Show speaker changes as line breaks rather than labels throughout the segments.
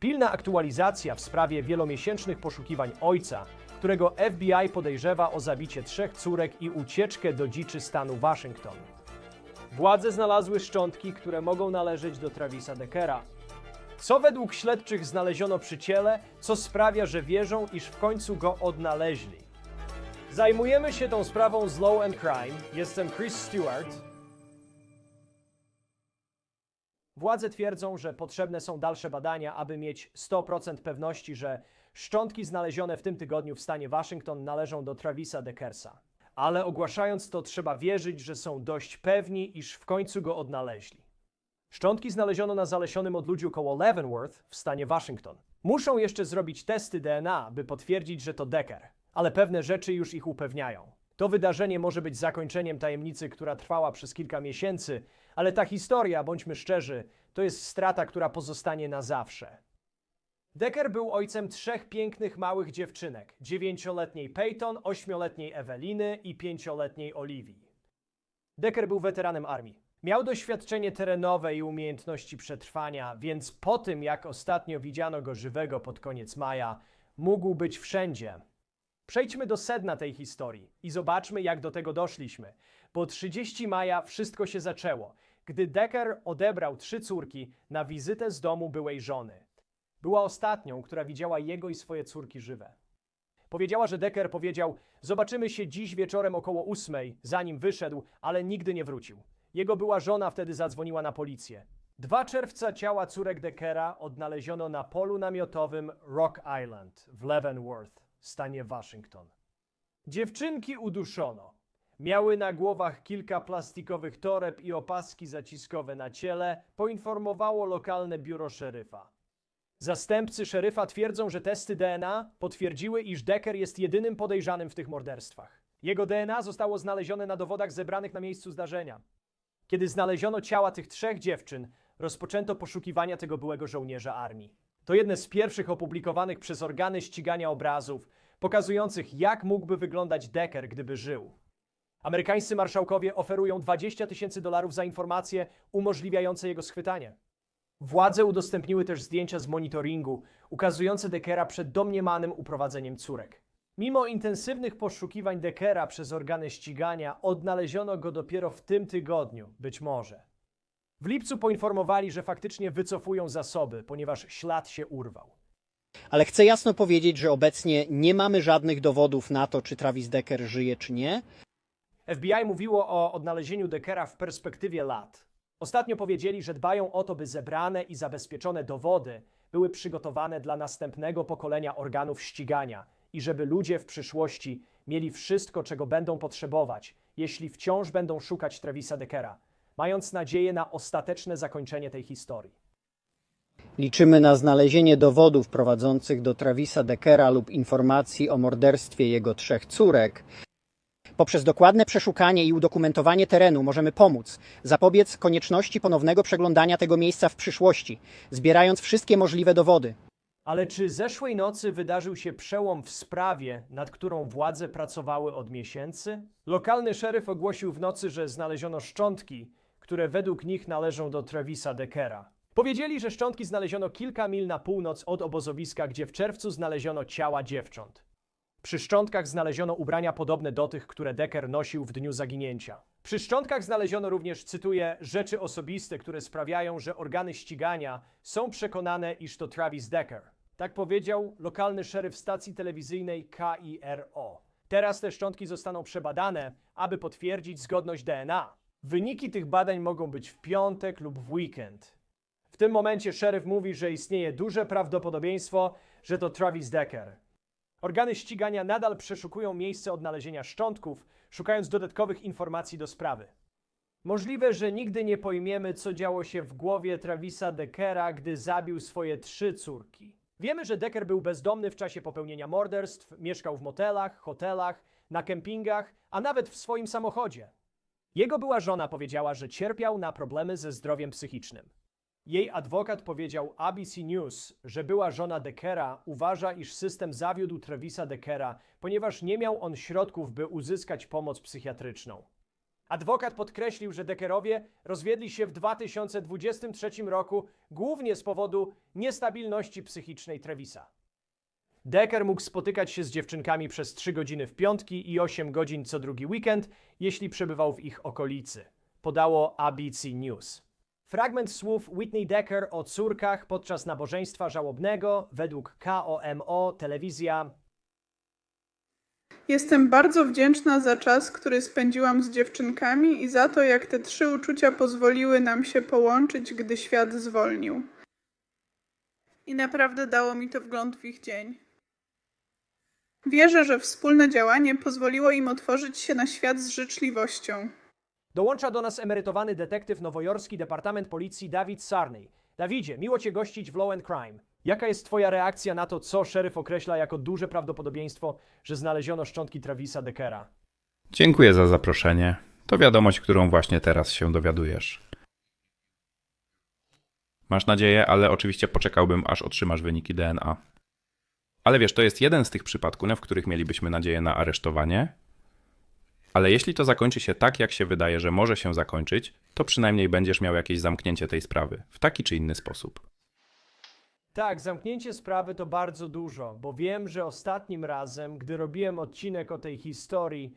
Pilna aktualizacja w sprawie wielomiesięcznych poszukiwań ojca, którego FBI podejrzewa o zabicie trzech córek i ucieczkę do dziczy stanu Waszyngton. Władze znalazły szczątki, które mogą należeć do Travisa Deckera. Co według śledczych znaleziono przy ciele, co sprawia, że wierzą, iż w końcu go odnaleźli. Zajmujemy się tą sprawą z Law and Crime. Jestem Chris Stewart. Władze twierdzą, że potrzebne są dalsze badania, aby mieć 100% pewności, że szczątki znalezione w tym tygodniu w stanie Waszyngton należą do Travisa Deckersa. Ale ogłaszając to, trzeba wierzyć, że są dość pewni, iż w końcu go odnaleźli. Szczątki znaleziono na zalesionym odludziu koło Leavenworth w stanie Waszyngton. Muszą jeszcze zrobić testy DNA, by potwierdzić, że to Decker, ale pewne rzeczy już ich upewniają. To wydarzenie może być zakończeniem tajemnicy, która trwała przez kilka miesięcy, ale ta historia, bądźmy szczerzy, to jest strata, która pozostanie na zawsze. Decker był ojcem trzech pięknych małych dziewczynek: dziewięcioletniej Peyton, ośmioletniej Eweliny i pięcioletniej Oliwii. Decker był weteranem armii. Miał doświadczenie terenowe i umiejętności przetrwania, więc po tym, jak ostatnio widziano go żywego pod koniec maja, mógł być wszędzie. Przejdźmy do sedna tej historii i zobaczmy, jak do tego doszliśmy. Po 30 maja wszystko się zaczęło, gdy Decker odebrał trzy córki na wizytę z domu byłej żony. Była ostatnią, która widziała jego i swoje córki żywe. Powiedziała, że Decker powiedział: Zobaczymy się dziś wieczorem około ósmej, zanim wyszedł, ale nigdy nie wrócił. Jego była żona wtedy zadzwoniła na policję. 2 czerwca ciała córek Deckera odnaleziono na polu namiotowym Rock Island w Leavenworth, stanie Waszyngton. Dziewczynki uduszono. Miały na głowach kilka plastikowych toreb i opaski zaciskowe na ciele, poinformowało lokalne biuro szeryfa. Zastępcy szeryfa twierdzą, że testy DNA potwierdziły, iż Decker jest jedynym podejrzanym w tych morderstwach. Jego DNA zostało znalezione na dowodach zebranych na miejscu zdarzenia. Kiedy znaleziono ciała tych trzech dziewczyn, rozpoczęto poszukiwania tego byłego żołnierza armii. To jedne z pierwszych opublikowanych przez organy ścigania obrazów, pokazujących, jak mógłby wyglądać Decker, gdyby żył. Amerykańscy marszałkowie oferują 20 tysięcy dolarów za informacje umożliwiające jego schwytanie. Władze udostępniły też zdjęcia z monitoringu, ukazujące Deckera przed domniemanym uprowadzeniem córek. Mimo intensywnych poszukiwań Deckera przez organy ścigania, odnaleziono go dopiero w tym tygodniu, być może. W lipcu poinformowali, że faktycznie wycofują zasoby, ponieważ ślad się urwał.
Ale chcę jasno powiedzieć, że obecnie nie mamy żadnych dowodów na to, czy Travis Decker żyje, czy nie.
FBI mówiło o odnalezieniu Deckera w perspektywie lat. Ostatnio powiedzieli, że dbają o to, by zebrane i zabezpieczone dowody były przygotowane dla następnego pokolenia organów ścigania i żeby ludzie w przyszłości mieli wszystko, czego będą potrzebować, jeśli wciąż będą szukać Travisa Deckera, mając nadzieję na ostateczne zakończenie tej historii.
Liczymy na znalezienie dowodów prowadzących do Travisa Deckera lub informacji o morderstwie jego trzech córek. Poprzez dokładne przeszukanie i udokumentowanie terenu możemy pomóc zapobiec konieczności ponownego przeglądania tego miejsca w przyszłości, zbierając wszystkie możliwe dowody.
Ale czy zeszłej nocy wydarzył się przełom w sprawie, nad którą władze pracowały od miesięcy? Lokalny szeryf ogłosił w nocy, że znaleziono szczątki, które według nich należą do Travisa Deckera. Powiedzieli, że szczątki znaleziono kilka mil na północ od obozowiska, gdzie w czerwcu znaleziono ciała dziewcząt. Przy szczątkach znaleziono ubrania podobne do tych, które Decker nosił w dniu zaginięcia. Przy szczątkach znaleziono również, cytuję, rzeczy osobiste, które sprawiają, że organy ścigania są przekonane, iż to Travis Decker. Tak powiedział lokalny szeryf stacji telewizyjnej KIRO. Teraz te szczątki zostaną przebadane, aby potwierdzić zgodność DNA. Wyniki tych badań mogą być w piątek lub w weekend. W tym momencie szeryf mówi, że istnieje duże prawdopodobieństwo, że to Travis Decker. Organy ścigania nadal przeszukują miejsce odnalezienia szczątków, szukając dodatkowych informacji do sprawy. Możliwe, że nigdy nie pojmiemy, co działo się w głowie Travisa Deckera, gdy zabił swoje trzy córki. Wiemy, że Decker był bezdomny w czasie popełnienia morderstw, mieszkał w motelach, hotelach, na kempingach, a nawet w swoim samochodzie. Jego była żona powiedziała, że cierpiał na problemy ze zdrowiem psychicznym. Jej adwokat powiedział ABC News, że była żona Deckera uważa, iż system zawiódł Travisa Deckera, ponieważ nie miał on środków, by uzyskać pomoc psychiatryczną. Adwokat podkreślił, że Deckerowie rozwiedli się w 2023 roku głównie z powodu niestabilności psychicznej Trevisa. Decker mógł spotykać się z dziewczynkami przez 3 godziny w piątki i 8 godzin co drugi weekend, jeśli przebywał w ich okolicy, podało ABC News. Fragment słów Whitney Decker o córkach podczas nabożeństwa żałobnego według KOMO telewizja
Jestem bardzo wdzięczna za czas, który spędziłam z dziewczynkami i za to, jak te trzy uczucia pozwoliły nam się połączyć, gdy świat zwolnił. I naprawdę dało mi to wgląd w ich dzień. Wierzę, że wspólne działanie pozwoliło im otworzyć się na świat z życzliwością.
Dołącza do nas emerytowany detektyw nowojorski Departament Policji Dawid Sarney. Dawidzie, miło Cię gościć w Law and Crime. Jaka jest Twoja reakcja na to, co szeryf określa jako duże prawdopodobieństwo, że znaleziono szczątki Travisa Deckera?
Dziękuję za zaproszenie. To wiadomość, którą właśnie teraz się dowiadujesz. Masz nadzieję, ale oczywiście poczekałbym, aż otrzymasz wyniki DNA. Ale wiesz, to jest jeden z tych przypadków, w których mielibyśmy nadzieję na aresztowanie. Ale jeśli to zakończy się tak, jak się wydaje, że może się zakończyć, to przynajmniej będziesz miał jakieś zamknięcie tej sprawy, w taki czy inny sposób.
Tak, zamknięcie sprawy to bardzo dużo, bo wiem, że ostatnim razem, gdy robiłem odcinek o tej historii,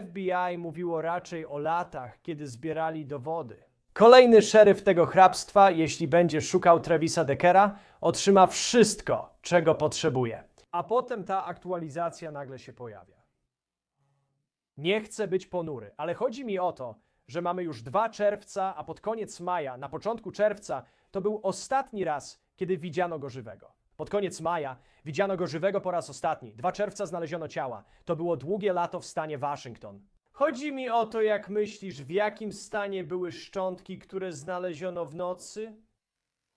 FBI mówiło raczej o latach, kiedy zbierali dowody. Kolejny szeryf tego hrabstwa, jeśli będzie szukał Travisa Deckera, otrzyma wszystko, czego potrzebuje. A potem ta aktualizacja nagle się pojawia. Nie chcę być ponury, ale chodzi mi o to, że mamy już 2 czerwca, a pod koniec maja, na początku czerwca, to był ostatni raz, kiedy widziano go żywego. Pod koniec maja widziano go żywego po raz ostatni. 2 czerwca znaleziono ciała. To było długie lato w stanie Waszyngton. Chodzi mi o to, jak myślisz, w jakim stanie były szczątki, które znaleziono w nocy?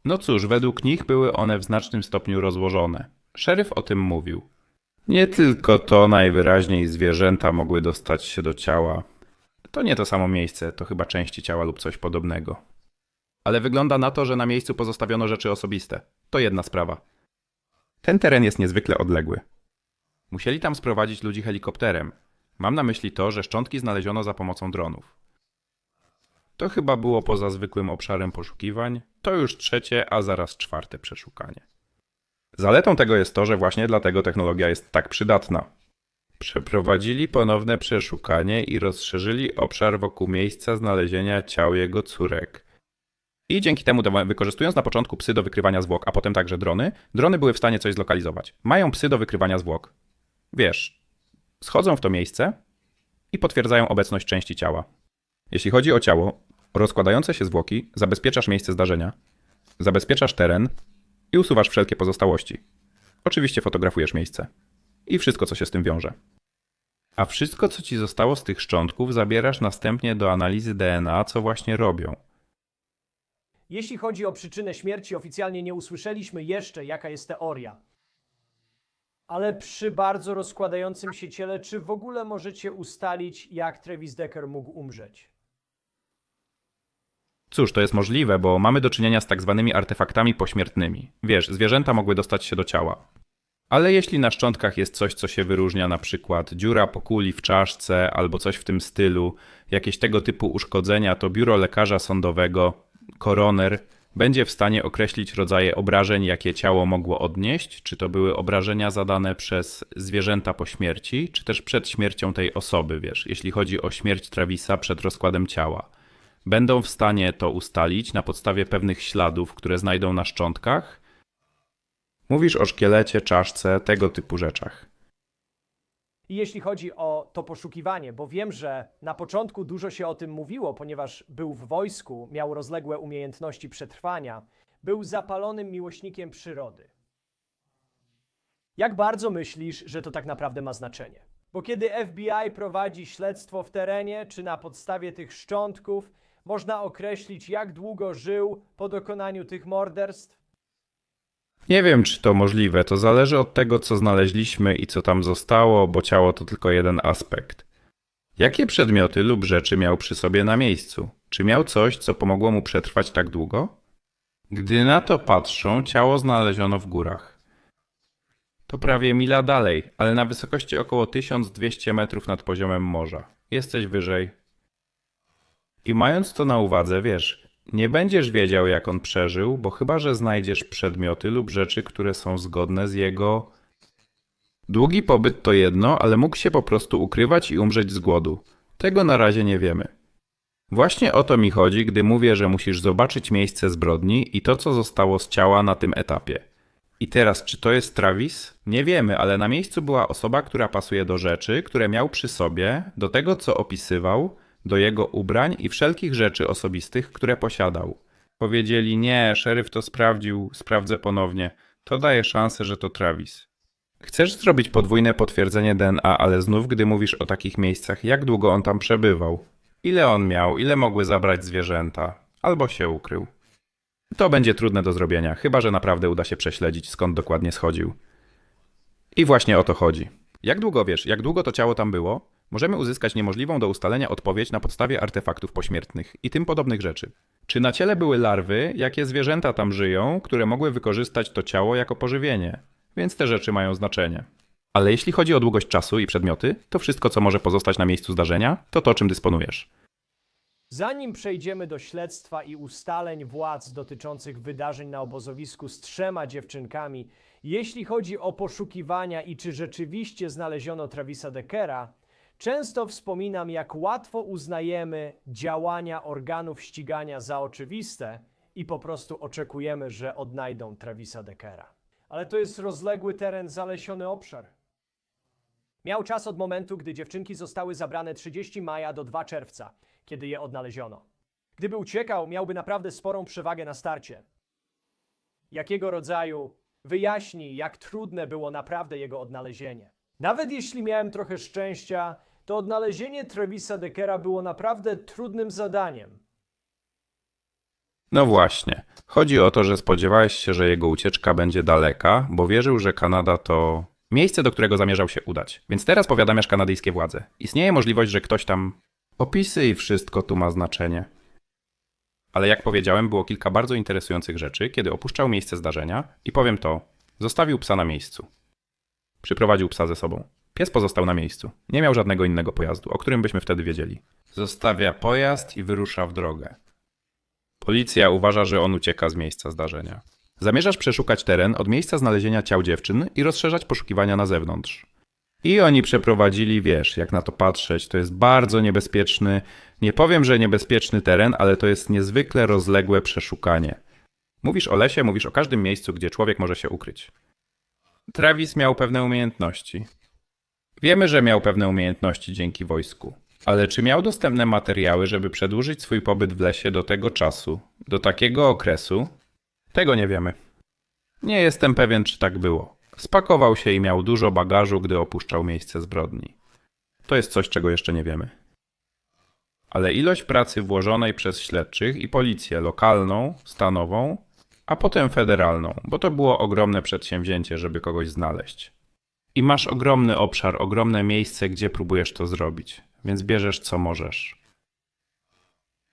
No cóż, według nich były one w znacznym stopniu rozłożone. Szeryf o tym mówił. Nie tylko to najwyraźniej zwierzęta mogły dostać się do ciała. To nie to samo miejsce, to chyba części ciała lub coś podobnego. Ale wygląda na to, że na miejscu pozostawiono rzeczy osobiste. To jedna sprawa. Ten teren jest niezwykle odległy. Musieli tam sprowadzić ludzi helikopterem. Mam na myśli to, że szczątki znaleziono za pomocą dronów. To chyba było poza zwykłym obszarem poszukiwań. To już trzecie, a zaraz czwarte przeszukanie. Zaletą tego jest to, że właśnie dlatego technologia jest tak przydatna. Przeprowadzili ponowne przeszukanie i rozszerzyli obszar wokół miejsca znalezienia ciał jego córek. I dzięki temu, wykorzystując na początku psy do wykrywania zwłok, a potem także drony, drony były w stanie coś zlokalizować. Mają psy do wykrywania zwłok. Wiesz, schodzą w to miejsce i potwierdzają obecność części ciała. Jeśli chodzi o ciało, rozkładające się zwłoki, zabezpieczasz miejsce zdarzenia, zabezpieczasz teren i usuwasz wszelkie pozostałości. Oczywiście fotografujesz miejsce i wszystko, co się z tym wiąże. A wszystko, co ci zostało z tych szczątków, zabierasz następnie do analizy DNA, co właśnie robią.
Jeśli chodzi o przyczynę śmierci, oficjalnie nie usłyszeliśmy jeszcze, jaka jest teoria. Ale przy bardzo rozkładającym się ciele, czy w ogóle możecie ustalić, jak Travis Decker mógł umrzeć?
Cóż, to jest możliwe, bo mamy do czynienia z tak zwanymi artefaktami pośmiertnymi. Wiesz, zwierzęta mogły dostać się do ciała. Ale jeśli na szczątkach jest coś, co się wyróżnia, na przykład dziura po kuli w czaszce albo coś w tym stylu, jakieś tego typu uszkodzenia, to biuro lekarza sądowego, koroner, będzie w stanie określić rodzaje obrażeń, jakie ciało mogło odnieść, czy to były obrażenia zadane przez zwierzęta po śmierci, czy też przed śmiercią tej osoby, wiesz, jeśli chodzi o śmierć Travisa przed rozkładem ciała będą w stanie to ustalić na podstawie pewnych śladów, które znajdą na szczątkach. Mówisz o szkielecie, czaszce, tego typu rzeczach.
I jeśli chodzi o to poszukiwanie, bo wiem, że na początku dużo się o tym mówiło, ponieważ był w wojsku, miał rozległe umiejętności przetrwania, był zapalonym miłośnikiem przyrody. Jak bardzo myślisz, że to tak naprawdę ma znaczenie? Bo kiedy FBI prowadzi śledztwo w terenie, czy na podstawie tych szczątków, można określić, jak długo żył po dokonaniu tych morderstw?
Nie wiem, czy to możliwe, to zależy od tego, co znaleźliśmy i co tam zostało, bo ciało to tylko jeden aspekt. Jakie przedmioty lub rzeczy miał przy sobie na miejscu? Czy miał coś, co pomogło mu przetrwać tak długo? Gdy na to patrzą, ciało znaleziono w górach. To prawie mila dalej, ale na wysokości około 1200 metrów nad poziomem morza. Jesteś wyżej. I mając to na uwadze, wiesz, nie będziesz wiedział, jak on przeżył, bo chyba, że znajdziesz przedmioty lub rzeczy, które są zgodne z jego. Długi pobyt to jedno, ale mógł się po prostu ukrywać i umrzeć z głodu. Tego na razie nie wiemy. Właśnie o to mi chodzi, gdy mówię, że musisz zobaczyć miejsce zbrodni i to, co zostało z ciała na tym etapie. I teraz, czy to jest Travis? Nie wiemy, ale na miejscu była osoba, która pasuje do rzeczy, które miał przy sobie, do tego, co opisywał, do jego ubrań i wszelkich rzeczy osobistych, które posiadał. Powiedzieli: Nie, szeryf to sprawdził, sprawdzę ponownie. To daje szansę, że to Travis. Chcesz zrobić podwójne potwierdzenie DNA, ale znów, gdy mówisz o takich miejscach, jak długo on tam przebywał? Ile on miał, ile mogły zabrać zwierzęta? Albo się ukrył. To będzie trudne do zrobienia, chyba że naprawdę uda się prześledzić, skąd dokładnie schodził. I właśnie o to chodzi. Jak długo wiesz, jak długo to ciało tam było, możemy uzyskać niemożliwą do ustalenia odpowiedź na podstawie artefaktów pośmiertnych i tym podobnych rzeczy. Czy na ciele były larwy, jakie zwierzęta tam żyją, które mogły wykorzystać to ciało jako pożywienie? Więc te rzeczy mają znaczenie. Ale jeśli chodzi o długość czasu i przedmioty, to wszystko, co może pozostać na miejscu zdarzenia, to to, czym dysponujesz.
Zanim przejdziemy do śledztwa i ustaleń władz dotyczących wydarzeń na obozowisku z trzema dziewczynkami, jeśli chodzi o poszukiwania i czy rzeczywiście znaleziono Travisa Deckera, często wspominam, jak łatwo uznajemy działania organów ścigania za oczywiste i po prostu oczekujemy, że odnajdą Travisa Deckera. Ale to jest rozległy teren, zalesiony obszar. Miał czas od momentu, gdy dziewczynki zostały zabrane 30 maja do 2 czerwca, kiedy je odnaleziono. Gdyby uciekał, miałby naprawdę sporą przewagę na starcie. Jakiego rodzaju wyjaśni, jak trudne było naprawdę jego odnalezienie. Nawet jeśli miałem trochę szczęścia, to odnalezienie Travisa Deckera było naprawdę trudnym zadaniem.
No właśnie. Chodzi o to, że spodziewałeś się, że jego ucieczka będzie daleka, bo wierzył, że Kanada to miejsce, do którego zamierzał się udać. Więc teraz powiadamiasz kanadyjskie władze. Istnieje możliwość, że ktoś tam. Opisy i wszystko tu ma znaczenie. Ale jak powiedziałem, było kilka bardzo interesujących rzeczy, kiedy opuszczał miejsce zdarzenia i powiem to, zostawił psa na miejscu. Przyprowadził psa ze sobą. Pies pozostał na miejscu. Nie miał żadnego innego pojazdu, o którym byśmy wtedy wiedzieli. Zostawia pojazd i wyrusza w drogę. Policja uważa, że on ucieka z miejsca zdarzenia. Zamierzasz przeszukać teren od miejsca znalezienia ciał dziewczyn i rozszerzać poszukiwania na zewnątrz. I oni przeprowadzili, wiesz, jak na to patrzeć, to jest bardzo niebezpieczny, nie powiem, że niebezpieczny teren, ale to jest niezwykle rozległe przeszukanie. Mówisz o lesie, mówisz o każdym miejscu, gdzie człowiek może się ukryć. Travis miał pewne umiejętności. Wiemy, że miał pewne umiejętności dzięki wojsku. Ale czy miał dostępne materiały, żeby przedłużyć swój pobyt w lesie do tego czasu, do takiego okresu? Tego nie wiemy. Nie jestem pewien, czy tak było. Spakował się i miał dużo bagażu, gdy opuszczał miejsce zbrodni. To jest coś, czego jeszcze nie wiemy. Ale ilość pracy włożonej przez śledczych i policję lokalną, stanową, a potem federalną, bo to było ogromne przedsięwzięcie, żeby kogoś znaleźć. I masz ogromny obszar, ogromne miejsce, gdzie próbujesz to zrobić, więc bierzesz co możesz.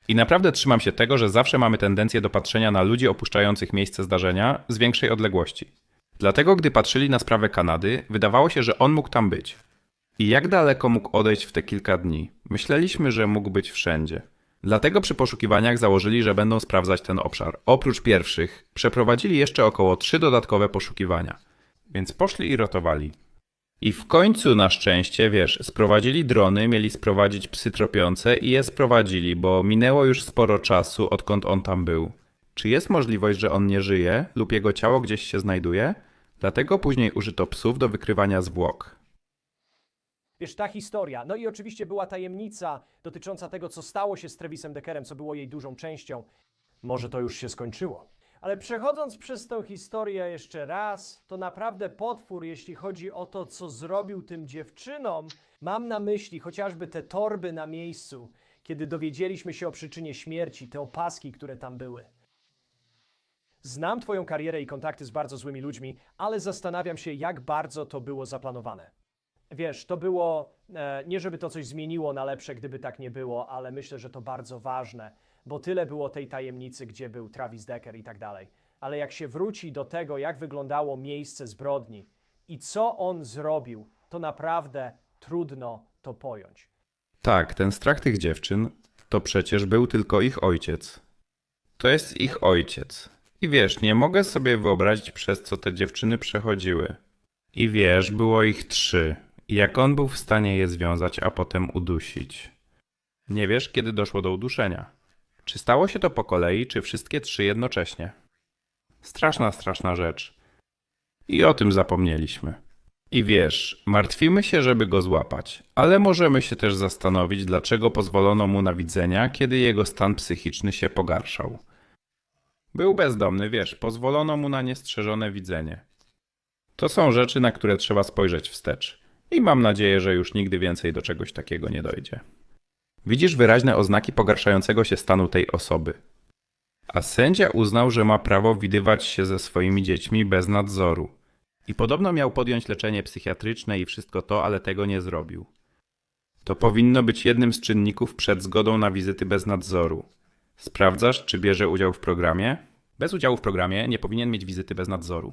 I naprawdę trzymam się tego, że zawsze mamy tendencję do patrzenia na ludzi opuszczających miejsce zdarzenia z większej odległości. Dlatego, gdy patrzyli na sprawę Kanady, wydawało się, że on mógł tam być. I jak daleko mógł odejść w te kilka dni? Myśleliśmy, że mógł być wszędzie. Dlatego przy poszukiwaniach założyli, że będą sprawdzać ten obszar. Oprócz pierwszych, przeprowadzili jeszcze około trzy dodatkowe poszukiwania. Więc poszli i rotowali. I w końcu na szczęście, wiesz, sprowadzili drony, mieli sprowadzić psy tropiące i je sprowadzili, bo minęło już sporo czasu, odkąd on tam był. Czy jest możliwość, że on nie żyje lub jego ciało gdzieś się znajduje? Dlatego później użyto psów do wykrywania zwłok.
Wiesz, ta historia. No i oczywiście była tajemnica dotycząca tego, co stało się z Travisem Deckerem, co było jej dużą częścią. Może to już się skończyło. Ale przechodząc przez tę historię jeszcze raz, to naprawdę potwór, jeśli chodzi o to, co zrobił tym dziewczynom, mam na myśli chociażby te torby na miejscu, kiedy dowiedzieliśmy się o przyczynie śmierci, te opaski, które tam były. Znam Twoją karierę i kontakty z bardzo złymi ludźmi, ale zastanawiam się, jak bardzo to było zaplanowane. Wiesz, to było, e, nie żeby to coś zmieniło na lepsze, gdyby tak nie było, ale myślę, że to bardzo ważne, bo tyle było tej tajemnicy, gdzie był Travis Decker i tak dalej. Ale jak się wróci do tego, jak wyglądało miejsce zbrodni i co on zrobił, to naprawdę trudno to pojąć.
Tak, ten strach tych dziewczyn To przecież był tylko ich ojciec. To jest ich ojciec. I wiesz, nie mogę sobie wyobrazić, przez co te dziewczyny przechodziły. I wiesz, było ich trzy. Jak on był w stanie je związać, a potem udusić. Nie wiesz, kiedy doszło do uduszenia. Czy stało się to po kolei, czy wszystkie trzy jednocześnie? Straszna, straszna rzecz. I o tym zapomnieliśmy. I wiesz, martwimy się, żeby go złapać, ale możemy się też zastanowić, dlaczego pozwolono mu na widzenia, kiedy jego stan psychiczny się pogarszał. Był bezdomny, wiesz, pozwolono mu na niestrzeżone widzenie. To są rzeczy, na które trzeba spojrzeć wstecz. I mam nadzieję, że już nigdy więcej do czegoś takiego nie dojdzie. Widzisz wyraźne oznaki pogarszającego się stanu tej osoby. A sędzia uznał, że ma prawo widywać się ze swoimi dziećmi bez nadzoru. I podobno miał podjąć leczenie psychiatryczne i wszystko to, ale tego nie zrobił. To powinno być jednym z czynników przed zgodą na wizyty bez nadzoru. Sprawdzasz, czy bierze udział w programie? Bez udziału w programie nie powinien mieć wizyty bez nadzoru.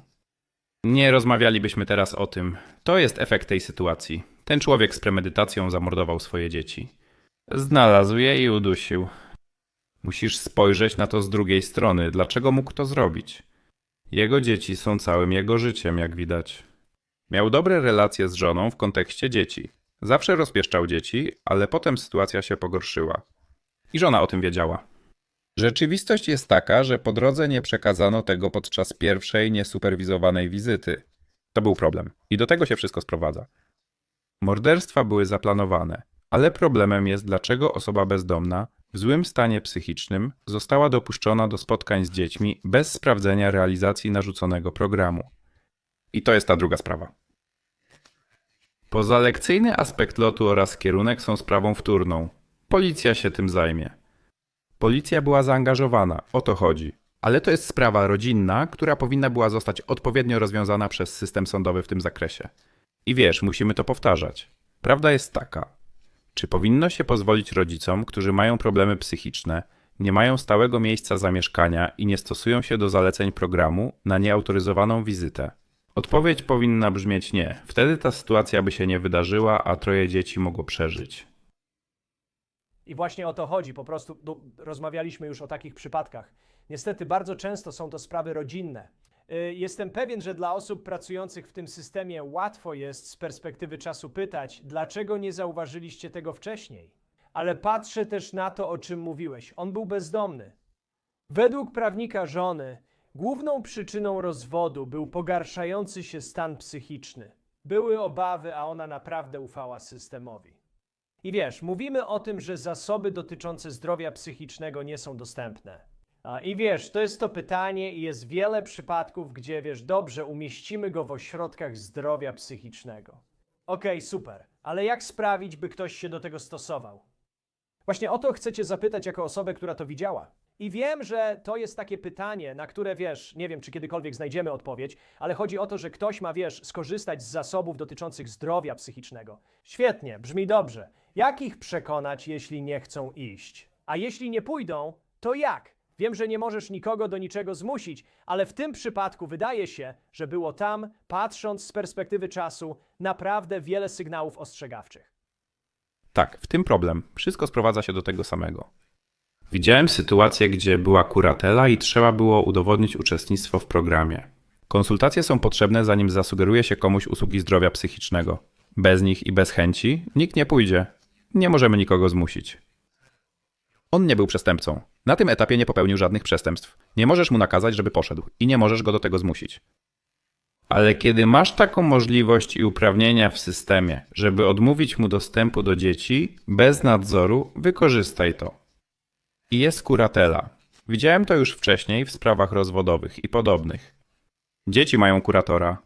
Nie rozmawialibyśmy teraz o tym. To jest efekt tej sytuacji. Ten człowiek z premedytacją zamordował swoje dzieci. Znalazł je i udusił. Musisz spojrzeć na to z drugiej strony. Dlaczego mógł to zrobić? Jego dzieci są całym jego życiem, jak widać. Miał dobre relacje z żoną w kontekście dzieci. Zawsze rozpieszczał dzieci, ale potem sytuacja się pogorszyła. I żona o tym wiedziała. Rzeczywistość jest taka, że po drodze nie przekazano tego podczas pierwszej niesuperwizowanej wizyty. To był problem. I do tego się wszystko sprowadza. Morderstwa były zaplanowane, ale problemem jest, dlaczego osoba bezdomna w złym stanie psychicznym została dopuszczona do spotkań z dziećmi bez sprawdzenia realizacji narzuconego programu. I to jest ta druga sprawa. Pozalekcyjny aspekt lotu oraz kierunek są sprawą wtórną. Policja się tym zajmie. Policja była zaangażowana, o to chodzi. Ale to jest sprawa rodzinna, która powinna była zostać odpowiednio rozwiązana przez system sądowy w tym zakresie. I wiesz, musimy to powtarzać. Prawda jest taka. Czy powinno się pozwolić rodzicom, którzy mają problemy psychiczne, nie mają stałego miejsca zamieszkania i nie stosują się do zaleceń programu na nieautoryzowaną wizytę? Odpowiedź powinna brzmieć nie. Wtedy ta sytuacja by się nie wydarzyła, a troje dzieci mogło przeżyć.
I właśnie o to chodzi. Po prostu no, rozmawialiśmy już o takich przypadkach. Niestety bardzo często są to sprawy rodzinne. Y, Jestem pewien, że dla osób pracujących w tym systemie łatwo jest z perspektywy czasu pytać, dlaczego nie zauważyliście tego wcześniej. Ale patrzę też na to, o czym mówiłeś. On był bezdomny. Według prawnika żony, główną przyczyną rozwodu był pogarszający się stan psychiczny. Były obawy, a ona naprawdę ufała systemowi. I wiesz, mówimy o tym, że zasoby dotyczące zdrowia psychicznego nie są dostępne. I wiesz, to jest to pytanie, i jest wiele przypadków, gdzie wiesz, dobrze, umieścimy go w ośrodkach zdrowia psychicznego. Okej, super, ale jak sprawić, by ktoś się do tego stosował? Właśnie o to chcecie zapytać jako osobę, która to widziała. I wiem, że to jest takie pytanie, na które wiesz, nie wiem, czy kiedykolwiek znajdziemy odpowiedź, ale chodzi o to, że ktoś ma, wiesz, skorzystać z zasobów dotyczących zdrowia psychicznego. Świetnie, brzmi dobrze. Jak ich przekonać, jeśli nie chcą iść? A jeśli nie pójdą, to jak? Wiem, że nie możesz nikogo do niczego zmusić, ale w tym przypadku wydaje się, że było tam, patrząc z perspektywy czasu, naprawdę wiele sygnałów ostrzegawczych.
Tak, w tym problem. Wszystko sprowadza się do tego samego. Widziałem sytuację, gdzie była kuratela i trzeba było udowodnić uczestnictwo w programie. Konsultacje są potrzebne, zanim zasugeruje się komuś usługi zdrowia psychicznego. Bez nich i bez chęci nikt nie pójdzie. Nie możemy nikogo zmusić. On nie był przestępcą. Na tym etapie nie popełnił żadnych przestępstw. Nie możesz mu nakazać, żeby poszedł i nie możesz go do tego zmusić. Ale kiedy masz taką możliwość i uprawnienia w systemie, żeby odmówić mu dostępu do dzieci bez nadzoru, wykorzystaj to. I jest kuratela. Widziałem to już wcześniej w sprawach rozwodowych i podobnych. Dzieci mają kuratora.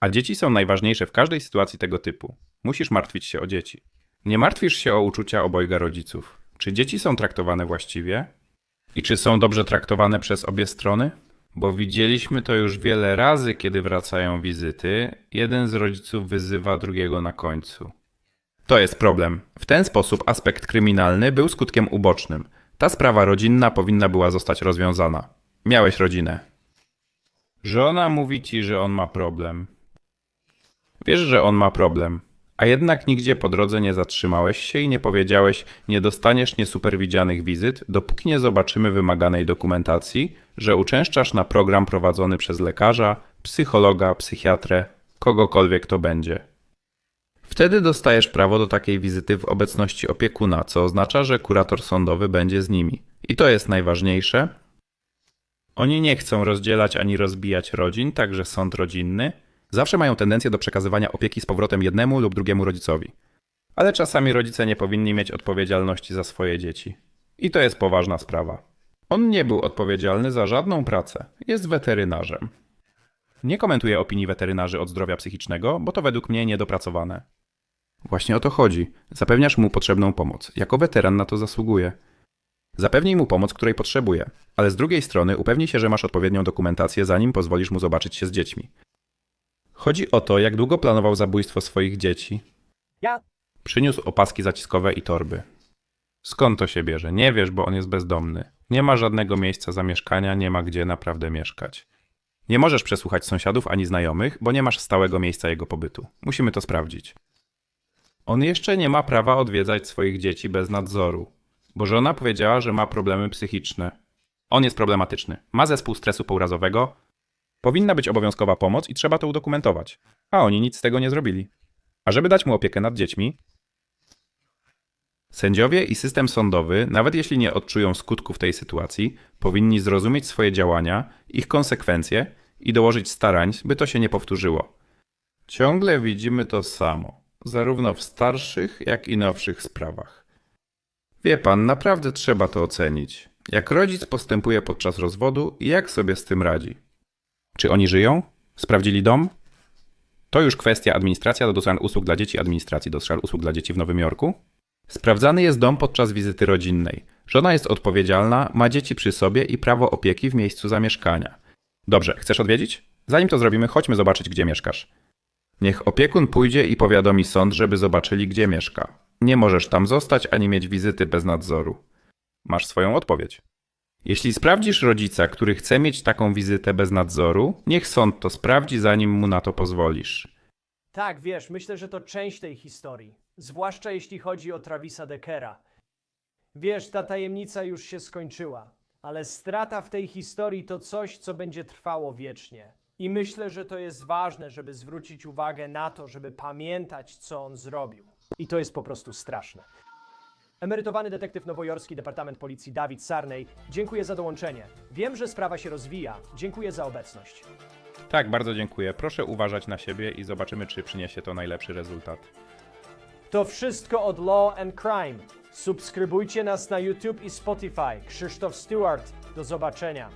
A dzieci są najważniejsze w każdej sytuacji tego typu. Musisz martwić się o dzieci. Nie martwisz się o uczucia obojga rodziców. Czy dzieci są traktowane właściwie? I czy są dobrze traktowane przez obie strony? Bo widzieliśmy to już wiele razy, kiedy wracają wizyty, jeden z rodziców wyzywa drugiego na końcu. To jest problem. W ten sposób aspekt kryminalny był skutkiem ubocznym. Ta sprawa rodzinna powinna była zostać rozwiązana. Miałeś rodzinę. Żona mówi ci, że on ma problem. Wiesz, że on ma problem, A jednak nigdzie po drodze nie zatrzymałeś się i nie powiedziałeś, nie dostaniesz niesuperwidzianych wizyt, dopóki nie zobaczymy wymaganej dokumentacji, że uczęszczasz na program prowadzony przez lekarza, psychologa, psychiatrę, kogokolwiek to będzie. Wtedy dostajesz prawo do takiej wizyty w obecności opiekuna, co oznacza, że kurator sądowy będzie z nimi. I to jest najważniejsze. Oni nie chcą rozdzielać ani rozbijać rodzin, także sąd rodzinny zawsze mają tendencję do przekazywania opieki z powrotem jednemu lub drugiemu rodzicowi. Ale czasami rodzice nie powinni mieć odpowiedzialności za swoje dzieci. I to jest poważna sprawa. On nie był odpowiedzialny za żadną pracę. Jest weterynarzem. Nie komentuję opinii weterynarzy od zdrowia psychicznego, bo to według mnie niedopracowane. Właśnie o to chodzi. Zapewniasz mu potrzebną pomoc. Jako weteran na to zasługuje. Zapewnij mu pomoc, której potrzebuje, ale z drugiej strony upewnij się, że masz odpowiednią dokumentację, zanim pozwolisz mu zobaczyć się z dziećmi. Chodzi o to, jak długo planował zabójstwo swoich dzieci.
Ja
Przyniósł opaski zaciskowe i torby. Skąd to się bierze? Nie wiesz, bo on jest bezdomny. Nie ma żadnego miejsca zamieszkania, nie ma gdzie naprawdę mieszkać. Nie możesz przesłuchać sąsiadów ani znajomych, bo nie masz stałego miejsca jego pobytu. Musimy to sprawdzić. On jeszcze nie ma prawa odwiedzać swoich dzieci bez nadzoru, bo żona powiedziała, że ma problemy psychiczne. On jest problematyczny. Ma zespół stresu pourazowego. Powinna być obowiązkowa pomoc i trzeba to udokumentować. A oni nic z tego nie zrobili. A żeby dać mu opiekę nad dziećmi, sędziowie i system sądowy, nawet jeśli nie odczują skutków tej sytuacji, powinni zrozumieć swoje działania, ich konsekwencje i dołożyć starań, by to się nie powtórzyło. Ciągle widzimy to samo, zarówno w starszych, jak i nowszych sprawach. Wie pan, naprawdę trzeba to ocenić. Jak rodzic postępuje podczas rozwodu i jak sobie z tym radzi. Czy oni żyją? Sprawdzili dom? To już kwestia administracja do stron usług dla dzieci, administracji do usług dla dzieci w Nowym Jorku. Sprawdzany jest dom podczas wizyty rodzinnej. Żona jest odpowiedzialna, ma dzieci przy sobie i prawo opieki w miejscu zamieszkania. Dobrze, chcesz odwiedzić? Zanim to zrobimy, chodźmy zobaczyć, gdzie mieszkasz. Niech opiekun pójdzie i powiadomi sąd, żeby zobaczyli, gdzie mieszka. Nie możesz tam zostać ani mieć wizyty bez nadzoru. Masz swoją odpowiedź. Jeśli sprawdzisz rodzica, który chce mieć taką wizytę bez nadzoru, niech sąd to sprawdzi, zanim mu na to pozwolisz.
Tak, wiesz, myślę, że to część tej historii. Zwłaszcza jeśli chodzi o Travisa Deckera. Wiesz, ta tajemnica już się skończyła, ale strata w tej historii to coś, co będzie trwało wiecznie. I myślę, że to jest ważne, żeby zwrócić uwagę na to, żeby pamiętać, co on zrobił. I to jest po prostu straszne. Emerytowany detektyw nowojorski Departament Policji Dawid Sarnej, dziękuję za dołączenie. Wiem, że sprawa się rozwija. Dziękuję za obecność.
Tak, bardzo dziękuję. Proszę uważać na siebie i zobaczymy, czy przyniesie to najlepszy rezultat.
To wszystko od Law and Crime. Subskrybujcie nas na YouTube i Spotify. Krzysztof Stewart. Do zobaczenia.